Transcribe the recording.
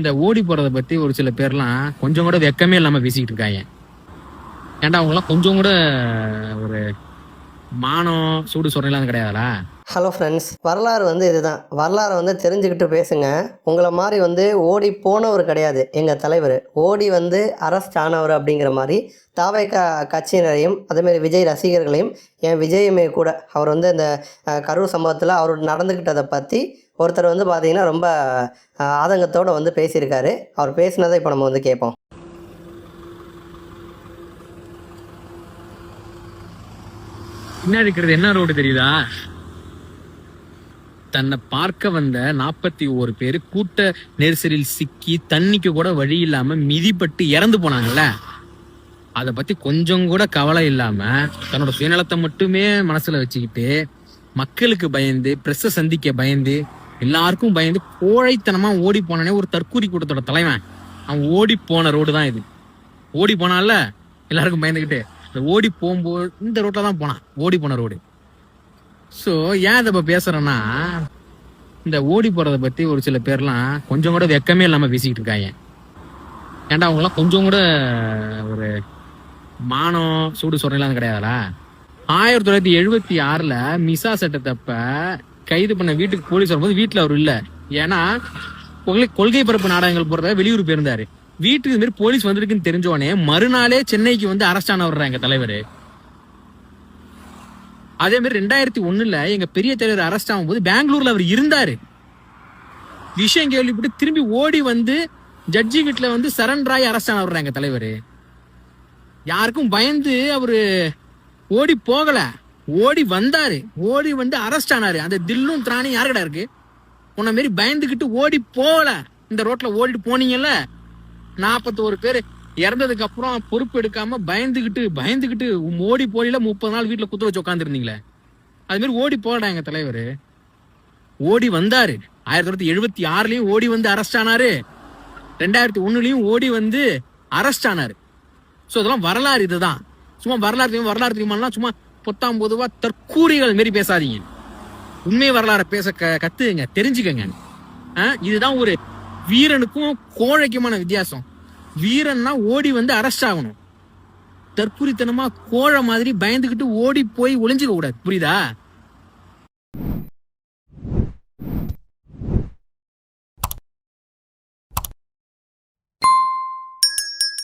இந்த ஓடி போறத பத்தி ஒரு சில பேர்லாம் கொஞ்சம் கூட வெக்கமே இல்லாம பேசிக்கிட்டு இருக்காங்க. ஏன்டா அவங்க கொஞ்சம் கூட ஒரு மானம் சூடு சொரணலாம் கிடையாதுல ஹலோ ஃப்ரெண்ட்ஸ் வரலாறு வந்து இதுதான். வரலாறை வந்து தெரிஞ்சுக்கிட்டு பேசுங்க. உங்களை மாதிரி வந்து ஓடி போனவர் கிடையாது எங்கள் தலைவர். ஓடி வந்து அரஸ்ட் ஆனவர் அப்படிங்கிற மாதிரி தாவேக்கா கட்சியினரையும் அதேமாரி விஜய் ரசிகர்களையும் என் விஜயுமே கூட அவர் வந்து இந்த கரூர் சம்பவத்தில் அவர் நடந்துக்கிட்டதை பற்றி ஒருத்தர் வந்து பார்த்தீங்கன்னா ரொம்ப ஆதங்கத்தோடு வந்து பேசியிருக்காரு. அவர் பேசினதை இப்போ நம்ம வந்து கேட்போம் பின்னாடி இருக்கிறது என்ன ரோடு தெரியுதா? தன்னை பார்க்க வந்த நாற்பத்தி ஒரு பேர் கூட்ட நெரிசலில் சிக்கி தண்ணிக்கு கூட வழி இல்லாம மிதிப்பட்டு இறந்து போனாங்கல்ல? அதை பத்தி கொஞ்சம் கூட கவலை இல்லாம தன்னோட சுயநலத்தை மட்டுமே மனசுல வச்சுக்கிட்டு மக்களுக்கு பயந்து பிரஸ்ஸை சந்திக்க பயந்து எல்லாருக்கும் பயந்து கோழைத்தனமா ஓடி போனானே ஒரு தற்கூரி கூட்டத்தோட தலைவன். அவன் ஓடி போன ரோடு தான் இது. ஓடி போனால எல்லாருக்கும் பயந்துக்கிட்டு இந்த ஓடி போகும்போது இந்த ரோட்ல தான் போனான். ஓடி போன ரோடு. ஸோ ஏன் இதை இப்போ பேசுறேன்னா இந்த ஓடி போறத பத்தி ஒரு சில பேர்லாம் கொஞ்சம் கூட வெக்கமே இல்லாம பேசிக்கிட்டு இருக்காங்க. ஏன்டா அவங்க கொஞ்சம் கூட ஒரு மானம் சூடு சொரணலாம் கிடையாதுல ஆயிரத்தி தொள்ளாயிரத்தி எழுபத்தி ஆறுல மிசா சட்டத்தப்ப கைது பண்ண வீட்டுக்கு போலீஸ் வரும்போது வீட்டுல அவர் இல்ல. ஏன்னா கொள்கை பரப்பு நாடகங்கள் போறத வெளியூர் போயிருந்தாரு. வீட்டுக்கு இந்த மாதிரி போலீஸ் வந்திருக்குன்னு தெரிஞ்சோடனே மறுநாளே சென்னைக்கு வந்து அரெஸ்ட் ஆனவர் வர்றாங்க எங்க தலைவர். அதே மாதிரி ரெண்டாயிரத்தி ஒண்ணுல எங்க பெரிய தலைவர் அரெஸ்ட் ஆகும்போது பெங்களூர்ல அவர் இருந்தாரு. விஷயம் கேள்விப்பட்டு திரும்பி ஓடி வந்து ஜட்ஜி வீட்டுல வந்து சரண் ராய் அரெஸ்ட் ஆன வர்றாங்க தலைவர். யாருக்கும் பயந்து அவரு ஓடி போகல. ஓடி வந்தாரு. ஓடி வந்து அரெஸ்ட் ஆனாரு. அந்த தில்லும் திராணி யாருக்கடா இருக்கு? உன்ன மாரி பயந்துகிட்டு ஓடி போகல. இந்த ரோட்ல ஓடிட்டு போனீங்கல்ல? நாற்பத்தோரு பேர் இறந்ததுக்கு அப்புறம் பொறுப்பு எடுக்காம பயந்துகிட்டு பயந்துகிட்டு ஓடி போலில முப்பது நாள் வீட்டுல குத்து வச்சு உட்காந்துருந்தீங்களே அது மாதிரி ஓடி போகடா எங்க தலைவர். ஓடி வந்தாரு. ஆயிரத்தி தொள்ளாயிரத்தி எழுபத்தி ஆறுலயும் ஓடி வந்து அரெஸ்ட் ஆனாரு. ரெண்டாயிரத்தி ஒண்ணுலயும் ஓடி வந்து அரெஸ்ட் ஆனாரு. ஸோ இதெல்லாம் வரலாறு இதுதான். சும்மா வரலாறு தெரியும் வரலாறு தெரியுமாலாம் சும்மா பொத்தாம் பொதுவா தற்கூறிகள் மாரி பேசாதீங்க. உண்மை வரலாறை பேச க- கத்துங்க தெரிஞ்சுக்கங்க. இதுதான் ஒரு வீரனுக்கும் கோழைக்குமான வித்தியாசம். வீரன்னா ஓடி வந்து அரெஸ்ட் ஆகணும். தற்குறித்தனமா கோழை மாதிரி பயந்துகிட்டு ஓடி போய் ஒளிஞ்சிக்க கூடாது. புரியுதா?